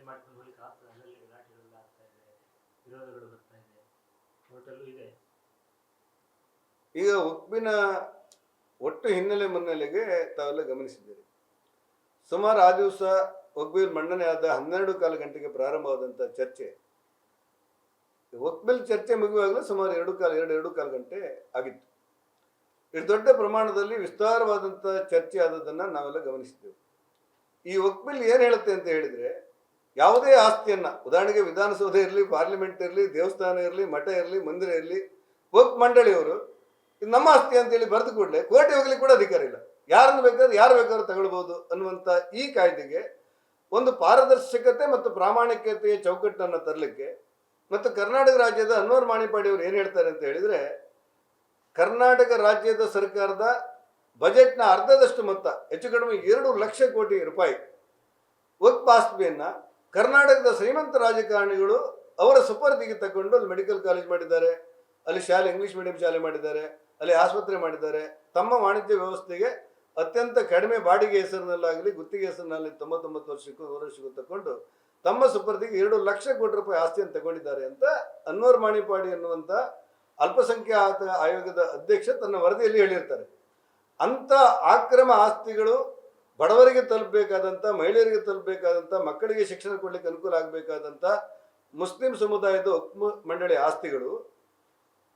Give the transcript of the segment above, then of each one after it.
Manage ಮಾಡ್ಕೊಂಡು ಹೋಗ್ಲಿಕ್ಕೆ ಆಗ್ತದೆ. ಅದರಲ್ಲಿ ಗಲಾಟೆಗಳೆಲ್ಲ ಆಗ್ತಾ ಇದೆ. ವಿರೋಧಗಳು ಬರ್ತಾ ಇದೆ. ಹೋಟೆಲ್ಲೂ ಇದೆ. ಈಗ ಉಪ್ಪಿನ ಒಟ್ಟು ಹಿನ್ನೆಲೆ ಮುನ್ನೆಲೆಗೆ ತಾವೆಲ್ಲ ಗಮನಿಸಿದ್ದೀರಿ. ಸುಮಾರು ಆ ದಿವಸ ಒಕ್ಬಿಲ್ ಮಂಡನೆ ಆದ ಹನ್ನೆರಡು ಕಾಲು ಗಂಟೆಗೆ ಪ್ರಾರಂಭವಾದಂಥ ಚರ್ಚೆ. ಒಕ್ಬಿಲ್ ಚರ್ಚೆ ಮುಗಿಯುವಾಗಲೇ ಸುಮಾರು ಎರಡು ಕಾಲು, ಎರಡು ಎರಡು ಕಾಲು ಗಂಟೆ ಆಗಿತ್ತು. ಇಷ್ಟು ದೊಡ್ಡ ಪ್ರಮಾಣದಲ್ಲಿ ವಿಸ್ತಾರವಾದಂಥ ಚರ್ಚೆ ಆದದನ್ನು ನಾವೆಲ್ಲ ಗಮನಿಸಿದ್ದೆವು. ಈ ಒಕ್ಬಿಲ್ ಏನು ಹೇಳುತ್ತೆ ಅಂತ ಹೇಳಿದರೆ ಯಾವುದೇ ಆಸ್ತಿಯನ್ನು, ಉದಾಹರಣೆಗೆ ವಿಧಾನಸೌಧ ಇರಲಿ ಪಾರ್ಲಿಮೆಂಟ್ ಇರಲಿ, ದೇವಸ್ಥಾನ ಇರಲಿ, ಮಠ ಇರಲಿ, ಮಂದಿರ ಇರಲಿ ವಕ್ ಮಂಡಳಿಯವರು, ಇದು ನಮ್ಮ ಆಸ್ತಿ ಅಂತೇಳಿ ಬರೆದು ಕೂಡಲೇ ಕೋರ್ಟ್ ಹೋಗ್ಲಿಕ್ಕೆ ಕೂಡ ಅಧಿಕಾರ ಇಲ್ಲ. ಯಾರನ್ನು ಬೇಕಾದ್ರೆ, ಯಾರು ಬೇಕಾದ್ರೂ ತಗೊಳ್ಬೋದು ಅನ್ನುವಂಥ ಈ ಕಾಯ್ದೆಗೆ ಒಂದು ಪಾರದರ್ಶಕತೆ ಮತ್ತು ಪ್ರಾಮಾಣಿಕತೆಯ ಚೌಕಟ್ಟನ್ನು ತರಲಿಕ್ಕೆ ಮತ್ತು ಕರ್ನಾಟಕ ರಾಜ್ಯದ ಅನ್ವರ್ ಮಾಣಿಪಾಡಿ ಅವರು ಏನು ಹೇಳ್ತಾರೆ ಅಂತ ಹೇಳಿದರೆ, ಕರ್ನಾಟಕ ರಾಜ್ಯದ ಸರ್ಕಾರದ ಬಜೆಟ್ನ ಅರ್ಧದಷ್ಟು ಮೊತ್ತ, ಹೆಚ್ಚು ಕಡಿಮೆ ಎರಡು ಲಕ್ಷ ಕೋಟಿ ರೂಪಾಯಿ ವಕ್ ಆಸ್ತಿಯನ್ನು ಕರ್ನಾಟಕದ ಶ್ರೀಮಂತ ರಾಜಕಾರಣಿಗಳು ಅವರ ಸುಪರ್ದಿಗೆ ತಗೊಂಡು ಅಲ್ಲಿ ಮೆಡಿಕಲ್ ಕಾಲೇಜ್ ಮಾಡಿದ್ದಾರೆ, ಅಲ್ಲಿ ಶಾಲೆ, ಇಂಗ್ಲಿಷ್ ಮೀಡಿಯಂ ಶಾಲೆ ಮಾಡಿದ್ದಾರೆ, ಅಲ್ಲಿ ಆಸ್ಪತ್ರೆ ಮಾಡಿದ್ದಾರೆ. ತಮ್ಮ ವಾಣಿಜ್ಯ ವ್ಯವಸ್ಥೆಗೆ ಅತ್ಯಂತ ಕಡಿಮೆ ಬಾಡಿಗೆ ಹೆಸರಿನಲ್ಲಾಗಲಿ, ಗುತ್ತಿಗೆ ಹೆಸರಿನಲ್ಲಿ ತೊಂಬತ್ತೊಂಬತ್ತು ವರ್ಷಕ್ಕೂ ನೂರು ವರ್ಷಕ್ಕೂ ತಗೊಂಡು ತಮ್ಮ ಸುಪರ್ದಿಗೆ ಎರಡು ಲಕ್ಷ ಕೋಟಿ ರೂಪಾಯಿ ಆಸ್ತಿಯನ್ನು ತಗೊಂಡಿದ್ದಾರೆ ಅಂತ ಅನ್ವರ್ ಮಾಣಿಪಾಡಿ ಅನ್ನುವಂಥ ಅಲ್ಪಸಂಖ್ಯಾತ ಆಯೋಗದ ಅಧ್ಯಕ್ಷ ತನ್ನ ವರದಿಯಲ್ಲಿ ಹೇಳಿರ್ತಾರೆ. ಅಂಥ ಆಕ್ರಮ ಆಸ್ತಿಗಳು ಬಡವರಿಗೆ ತಲುಪಬೇಕಾದಂಥ ಮಹಿಳೆಯರಿಗೆ ತಲುಪಬೇಕಾದಂಥ ಮಕ್ಕಳಿಗೆ ಶಿಕ್ಷಣ ಕೊಡಲಿಕ್ಕೆ ಅನುಕೂಲ ಆಗಬೇಕಾದಂಥ ಮುಸ್ಲಿಂ ಸಮುದಾಯದ ಉಕ್ಮ ಮಂಡಳಿ ಆಸ್ತಿಗಳು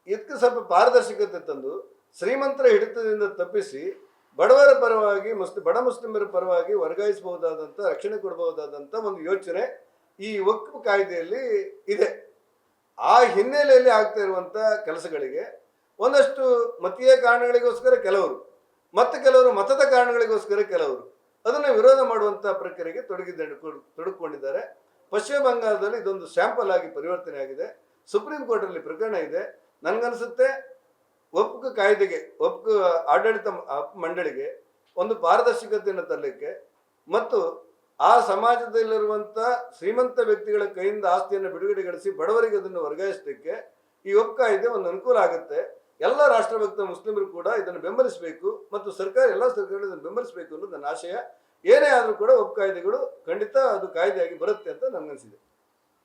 ಇದಕ್ಕೆ ಸ್ವಲ್ಪ ಪಾರದರ್ಶಕತೆ ತಂದು ಶ್ರೀಮಂತರ ಹಿಡಿತದಿಂದ ತಪ್ಪಿಸಿ ಬಡವರ ಪರವಾಗಿ ಮುಸ್ಲಿ, ಬಡ ಮುಸ್ಲಿಮರ ಪರವಾಗಿ ವರ್ಗಾಯಿಸಬಹುದಾದಂಥ ರಕ್ಷಣೆ ಕೊಡಬಹುದಾದಂಥ ಒಂದು ಯೋಚನೆ ಈ ಒಕ್ಕು ಕಾಯ್ದೆಯಲ್ಲಿ ಇದೆ. ಆ ಹಿನ್ನೆಲೆಯಲ್ಲಿ ಆಗ್ತಾ ಇರುವಂಥ ಕೆಲಸಗಳಿಗೆ ಒಂದಷ್ಟು ಮತೀಯ ಕಾರಣಗಳಿಗೋಸ್ಕರ ಕೆಲವರು, ಮತ್ತು ಕೆಲವರು ಮತದ ಕಾರಣಗಳಿಗೋಸ್ಕರ ಕೆಲವರು ಅದನ್ನು ವಿರೋಧ ಮಾಡುವಂತಹ ಪ್ರಕ್ರಿಯೆಗೆ ತೊಡಗಿದ್ದ ತೊಡಗಿಕೊಂಡಿದ್ದಾರೆ ಪಶ್ಚಿಮ ಬಂಗಾಳದಲ್ಲಿ ಇದೊಂದು ಸ್ಯಾಂಪಲ್ ಆಗಿ ಪರಿವರ್ತನೆ ಆಗಿದೆ. ಸುಪ್ರೀಂ ಕೋರ್ಟಲ್ಲಿ ಪ್ರಕರಣ ಇದೆ. ನನಗನ್ಸುತ್ತೆ ಒಪ್ಪು ಕಾಯ್ದೆಗೆ ಒಪ್ಪು ಆಡಳಿತ ಮಂಡಳಿಗೆ ಒಂದು ಪಾರದರ್ಶಕತೆಯನ್ನು ತರಲಿಕ್ಕೆ ಮತ್ತು ಆ ಸಮಾಜದಲ್ಲಿರುವಂಥ ಶ್ರೀಮಂತ ವ್ಯಕ್ತಿಗಳ ಕೈಯಿಂದ ಆಸ್ತಿಯನ್ನು ಬಿಡುಗಡೆಗೊಳಿಸಿ ಬಡವರಿಗೆ ಅದನ್ನು ವರ್ಗಾಯಿಸಲಿಕ್ಕೆ ಈ ಒಪ್ಪು ಕಾಯ್ದೆ ಒಂದು ಅನುಕೂಲ ಆಗುತ್ತೆ. ಎಲ್ಲ ರಾಷ್ಟ್ರಭಕ್ತ ಮುಸ್ಲಿಮರು ಕೂಡ ಇದನ್ನು ಬೆಂಬಲಿಸಬೇಕು ಮತ್ತು ಸರ್ಕಾರ, ಎಲ್ಲ ಸರ್ಕಾರಗಳು ಇದನ್ನು ಬೆಂಬಲಿಸಬೇಕು ಅನ್ನೋದು ನನ್ನ ಆಶಯ. ಏನೇ ಆದರೂ ಕೂಡ ಒಪ್ಪು ಕಾಯ್ದೆಗಳು ಖಂಡಿತ ಅದು ಕಾಯ್ದೆಯಾಗಿ ಬರುತ್ತೆ ಅಂತ ನನಗನ್ಸಿದೆ.